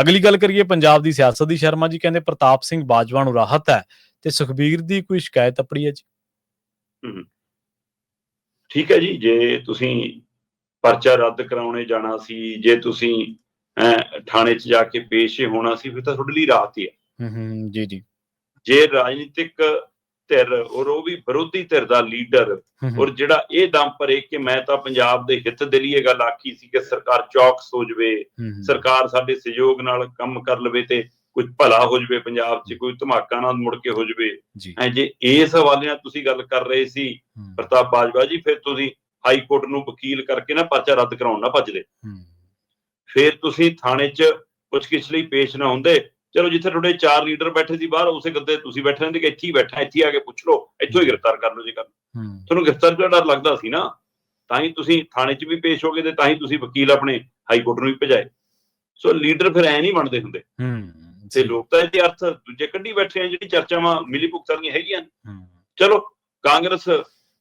ਅਗਲੀ ਗੱਲ ਕਰੀਏ ਪੰਜਾਬ ਦੀ ਸਿਆਸਤ ਦੀ ਸ਼ਰਮਾ ਜੀ ਕਹਿੰਦੇ ਪ੍ਰਤਾਪ ਸਿੰਘ ਬਾਜਵਾ ਨੂੰ ਰਾਹਤ ਹੈ ਤੇ ਸੁਖਬੀਰ ਦੀ ਕੋਈ ਸ਼ਿਕਾਇਤ ਅਪੜੀ ਹੈ ਜੀ? ਠੀਕ ਹੈ ਜੀ ਜੇ ਤੁਸੀਂ ਪਰਚਾ ਰੱਦ ਕਰਾਉਣੇ ਜਾਣਾ ਸੀ ਜੇ ਤੁਸੀਂ ਥਾਣੇ 'ਚ ਜਾ ਕੇ ਪੇਸ਼ ਹੋਣਾ ਸੀ ਫਿਰ ਤਾਂ ਤੁਹਾਡੇ ਲਈ ਰਾਹਤ ਹੀ ਹੈ। ਹੂੰ ਹੂੰ ਜੀ ਜੀ। ਜੇ ਰਾਜਨੀਤਿਕ ਧਿਰ ਔਰ ਉਹ ਵੀ ਵਿਰੋਧੀ ਧਿਰ ਦਾ ਲੀਡਰ ਔਰ ਜਿਹੜਾ ਇਹ ਦਮ ਭਰੇ ਕਿ ਮੈਂ ਤਾਂ ਪੰਜਾਬ ਦੇ ਹਿੱਤ ਦੇ ਲਈ ਇਹ ਗੱਲ ਆਖੀ ਸੀ ਕਿ ਸਰਕਾਰ ਚੌਕਸ ਹੋ ਜਵੇ ਸਰਕਾਰ ਸਾਡੇ ਸਹਿਯੋਗ ਨਾਲ ਕੰਮ ਕਰ ਲਵੇ ਤੇ ਕੁਝ ਭਲਾ ਹੋ ਜਵੇ ਪੰਜਾਬ 'ਚ ਕੋਈ ਧਮਾਕਾ ਨਾ ਮੁੜ ਕੇ ਹੋ ਜਵੇ। ਐ ਜੇ ਇਸ ਹਵਾਲੇ ਨਾਲ ਤੁਸੀਂ ਗੱਲ ਕਰ ਰਹੇ ਸੀ ਪ੍ਰਤਾਪ ਬਾਜਵਾ ਜੀ ਫਿਰ ਤੁਸੀਂ ਹਾਈ ਕੋਰਟ ਨੂੰ ਵਕੀਲ ਕਰਕੇ ਨਾ ਪਰਚਾ ਰੱਦ ਕਰਾਉਣ ਨਾ ਭੱਜਦੇ। ਫਿਰ ਤੁਸੀਂ ਥਾਣੇ 'ਚ ਪੁੱਛਗਿੱਛ ਲਈ ਪੇਸ਼ ਨਾ ਹੁੰਦੇ ਚਲੋ ਜਿੱਥੇ ਤੁਹਾਡੇ ਚਾਰ ਲੀਡਰ ਬੈਠੇ ਸੀ ਬਾਹਰ ਉਸੇ ਗੱਦੇ ਤੁਸੀਂ ਬੈਠੇ ਰਹਿੰਦੇ ਕਿ ਇੱਥੇ ਹੀ ਬੈਠਾ ਇੱਥੇ ਹੀ ਆ ਕੇ ਪੁੱਛ ਲਓ ਇੱਥੋਂ ਹੀ ਗ੍ਰਿਫਤਾਰ ਕਰ ਲਓ ਜੇ ਕਰ ਹੂੰ, ਤੁਹਾਨੂੰ ਗ੍ਰਿਫਤਾਰ ਦਾ ਡਰ ਲੱਗਦਾ ਸੀ ਨਾ ਤਾਂ ਹੀ ਤੁਸੀਂ ਥਾਣੇ 'ਚ ਵੀ ਪੇਸ਼ ਹੋਗੇ ਤੇ ਤਾਂ ਹੀ ਤੁਸੀਂ ਵਕੀਲ ਆਪਣੇ ਹਾਈ ਕੋਰਟ ਨੂੰ ਵੀ ਭਜਾਏ। ਸੋ ਲੀਡਰ ਫਿਰ ਐ ਨਹੀਂ ਬਣਦੇ ਹੁੰਦੇ। ਹੂੰ, ਤੇ ਲੋਕ ਤਾਂ ਇਹਦੇ ਅਰਥ ਦੂਜੇ ਕੱਢੀ ਬੈਠੇ ਆ ਜਿਹੜੀ ਚਰਚਾਵਾਂ ਮਿਲੀ ਭੁਗਤਾਂ ਦੀਆਂ ਹੈਗੀਆਂ। ਹੂੰ, ਚਲੋ ਕਾਂਗਰਸ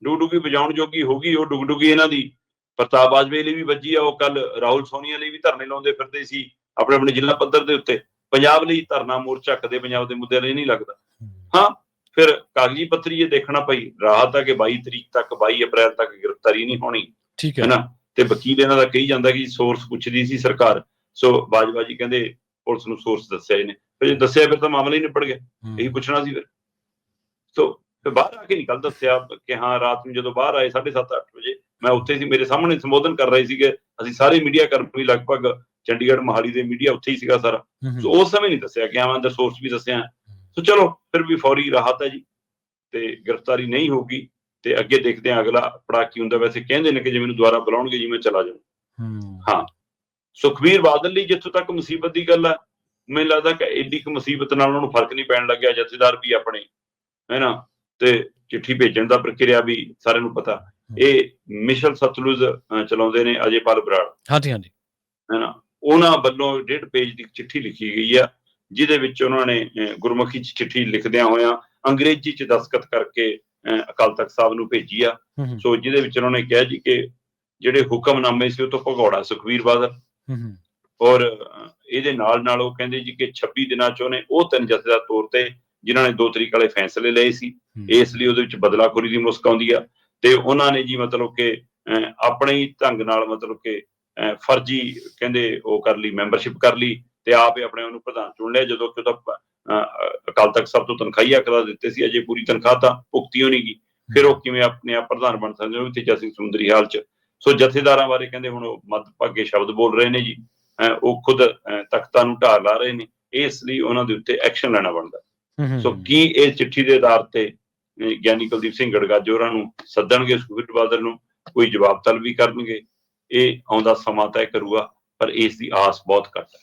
ਡੁਗਡੁਗੀ ਵਜਾਉਣ ਜੋਗੀ ਹੋਗੀ ਉਹ ਡੁਗਡੁਗੀ ਇਹਨਾਂ ਦੀ। ਪ੍ਰਤਾਪ ਬਾਜਵੇ ਲਈ ਵੀ ਵੱਜੀ ਆ ਉਹ ਕੱਲ ਰਾਹੁਲ ਸੋਨੀਆ ਲਈ ਵੀ ਧਰਨੇ ਲਾਉਂਦੇ ਫਿਰਦੇ ਸੀ ਆਪਣੇ ਆਪਣੇ ਜ਼ਿਲ੍ਹਾ ਪੱਧਰ ਦੇ ਉੱਤੇ। ਪੰਜਾਬ ਲਈ ਧਰਨਾ ਮੋਰਚਾ ਕਦੇ ਪੰਜਾਬ ਦੇ ਮੁੱਦੇ ਲਈ ਨਹੀਂ ਲੱਗਦਾ। ਹੂੰ, ਫਿਰ ਕਾਗਜ਼ੀ ਪੱਤਰੀ ਇਹ ਦੇਖਣਾ ਪਈ ਰਾਹਤ ਆ ਕਿ 22 ਤਰੀਕ ਤੱਕ 22 ਅਪ੍ਰੈਲ ਤੱਕ ਗ੍ਰਿਫਤਾਰੀ ਨਹੀਂ ਹੋਣੀ ਠੀਕ ਹੈ। ਨਾ ਤੇ ਵਕੀਲ ਇਹਨਾਂ ਦਾ ਕਹੀ ਜਾਂਦਾ ਕਿ ਸੋਰਸ ਪੁੱਛਦੀ ਸੀ ਸਰਕਾਰ ਸੋ ਬਾਜਵਾ ਜੀ ਕਹਿੰਦੇ ਪੁਲਿਸ ਨੂੰ ਸੋਰਸ ਦੱਸਿਆ ਇਹਨੇ। ਫਿਰ ਜੇ ਦੱਸਿਆ ਫਿਰ ਤਾਂ ਮਾਮਲਾ ਹੀ ਨਿਪਟ ਗਿਆ। ਇਹੀ ਪੁੱਛਣਾ ਸੀ ਫਿਰ। ਸੋ ਫਿਰ ਬਾਹਰ ਆ ਕੇ ਨਿਕਲ ਦੱਸਿਆ ਕਿ ਹਾਂ ਰਾਤ ਨੂੰ ਜਦੋਂ ਬਾਹਰ ਆਏ 7:30 ਅੱਠ ਵਜੇ ਮੈਂ ਉੱਥੇ ਸੀ ਮੇਰੇ ਸਾਹਮਣੇ ਸੰਬੋਧਨ ਕਰ ਰਹੇ ਸੀਗੇ। ਅਸੀਂ ਸਾਰੇ ਮੀਡੀਆ ਕਰਮੀ ਲਗਭਗ ਚੰਡੀਗੜ੍ਹ ਮੋਹਾਲੀ ਦੇ ਮੀਡੀਆ ਉੱਥੇ ਹੀ ਸੀਗਾ ਸਾਰਾ। ਸੋ ਉਸ ਸਮੇਂ ਨਹੀਂ ਦੱਸਿਆ ਕਿ ਆਵਾਂ ਅੰਦਰ ਸੋਰਸ ਵੀ ਦੱਸਿਆ। ਸੋ ਚਲੋ ਫਿਰ ਵੀ ਫੌਰੀ ਰਾਹਤ ਹੈ ਜੀ। ਤੇ ਗ੍ਰਿਫਤਾਰੀ ਨਹੀਂ ਹੋਊਗੀ ਤੇ ਅੱਗੇ ਦੇਖਦੇ ਹਾਂ ਅਗਲਾ ਪੜਾ ਕੀ ਹੁੰਦਾ। ਵੈਸੇ ਕਹਿੰਦੇ ਨੇ ਕਿ ਜੇ ਮੈਨੂੰ ਦੁਬਾਰਾ ਬੁਲਾਉਣਗੇ ਜੀ ਮੈਂ ਚਲਾ ਜਾਵਾਂ ਹੂੰ। ਸੁਖਬੀਰ ਬਾਦਲ ਲਈ ਜਿੱਥੋਂ ਤੱਕ ਮੁਸੀਬਤ ਦੀ ਗੱਲ ਹੈ ਮੈਨੂੰ ਲੱਗਦਾ ਕਿ ਐਡੀ ਕੁ ਮੁਸੀਬਤ ਨਾਲ ਉਹਨਾਂ ਨੂੰ ਫ਼ਰਕ ਨਹੀਂ ਪੈਣ ਲੱਗਿਆ ਜਥੇਦਾਰ ਵੀ ਆਪਣੇ ਹੈ ਨਾ? ਤੇ ਚਿੱਠੀ ਭੇਜਣ ਦਾ ਪ੍ਰਕਿਰਿਆ ਵੀ ਸਾਰਿਆਂ ਨੂੰ ਪਤਾ। ਇਹ ਮਿਸ਼ਲ ਸਤਲੁਜ ਚਲਾਉਂਦੇ ਨੇ ਅਜੇਪਾਲ ਬਰਾੜ। ਹਾਂਜੀ ਹਾਂਜੀ। ਹੈ ਨਾ? ਉਹਨਾਂ ਵੱਲੋਂ ਡੇਢ ਪੇਜ ਦੀ ਚਿੱਠੀ ਲਿਖੀ ਗਈ ਆ ਜਿਹਦੇ ਵਿੱਚ ਉਹਨਾਂ ਨੇ ਗੁਰਮੁਖੀ ਚ ਚਿੱਠੀ ਲਿਖਦਿਆਂ ਹੋਇਆਂ ਅੰਗਰੇਜ਼ੀ ਚ ਦਸਖਤ ਕਰਕੇ ਅਕਾਲ ਤਖਤ ਸਾਹਿਬ ਨੂੰ ਭੇਜੀ ਆ। ਸੋ ਜਿਹਦੇ ਵਿੱਚ ਉਹਨਾਂ ਨੇ ਕਿਹਾ ਜੀ ਕਿ ਜਿਹੜੇ ਹੁਕਮਨਾਮੇ ਸੀ ਉਹ ਤੋਂ ਭਗੌੜਾ ਸੁਖਵੀਰ ਬਾਦਲ। ਹੂੰ, ਹੂੰ, ਔਰ ਇਹਦੇ ਨਾਲ ਨਾਲ ਉਹ ਕਹਿੰਦੇ ਜੀ ਕਿ 26 ਦਿਨਾਂ ਚ ਉਹਨੇ ਉਹ ਤਿੰਨ ਜਥੇਦਾਰ ਤੌਰ ਤੇ ਜਿਨ੍ਹਾਂ ਨੇ ਦੋ ਤਰੀਕ ਵਾਲੇ ਫੈਸਲੇ ਲਏ ਸੀ ਇਸ ਲਈ ਉਹਦੇ ਵਿੱਚ ਬਦਲਾਖੋਰੀ ਦੀ ਮੁਸਕ ਆਉਂਦੀ ਆ। ਤੇ ਉਹਨਾਂ ਨੇ ਜੀ ਮਤਲਬ ਕਿ ਆਪਣੇ ਹੀ ਢੰਗ ਨਾਲ ਮਤਲਬ ਕਿ ਫਰਜ਼ੀ ਕਹਿੰਦੇ ਉਹ ਕਰ ਲਈ ਮੈਂਬਰਸ਼ਿਪ ਕਰ ਲਈ ਤੇ ਆਪ ਹੀ ਆਪਣੇ ਉਹਨੂੰ ਪ੍ਰਧਾਨ ਚੁਣ ਲਿਆ ਜਦੋਂ ਕਿ ਅਹ, ਅਕਾਲ ਤਖਤ ਸਭ ਤੋਂ ਤਨਖਾਹੀਆ ਕਰਾ ਦਿੱਤੇ ਸੀ ਅਜੇ ਪੂਰੀ ਤਨਖਾਹ ਤਾਂ ਭੁਗਤੀ ਹੋਣੀ ਗੀ। ਫਿਰ ਉਹ ਕਿਵੇਂ ਆਪਣੇ ਆਪ ਪ੍ਰਧਾਨ ਬਣ ਸਕਦੇ ਹੋ ਤੇਜਾ ਸਿੰਘ ਸਮੁੰਦਰੀ ਹਾਲ ਚ। ਸੋ ਜਥੇਦਾਰਾਂ ਬਾਰੇ ਕਹਿੰਦੇ ਹੁਣ ਉਹ ਮੱਧ ਭਾਗੇ ਸ਼ਬਦ ਬੋਲ ਰਹੇ ਨੇ ਜੀ। ਉਹ ਖੁਦ ਤਖਤਾਂ ਨੂੰ ਢਾਹ ਲਾ ਰਹੇ ਨੇ ਇਸ ਲਈ ਉਹਨਾਂ ਦੇ ਉੱਤੇ ਐਕਸ਼ਨ ਲੈਣਾ ਬਣਦਾ। ਸੋ ਕੀ ਇਹ ਚਿੱਠੀ ਦੇ ਆਧਾਰ ਤੇ ਗਿਆਨੀ ਕੁਲਦੀਪ ਸਿੰਘ ਗੜਗਾਜੋ ਹੋਰਾਂ ਨੂੰ ਸੱਦਣਗੇ ਸੁਖਬੀਰ ਬਾਦਲ ਨੂੰ ਕੋਈ ਜਵਾਬ ਤਲਬੀ ਕਰਨਗੇ। ਇਹ ਆਉਂਦਾ ਸਮਾਂ ਤੈਅ ਕਰੂਗਾ ਪਰ ਇਸ ਦੀ ਆਸ ਬਹੁਤ ਘੱਟ ਹੈ।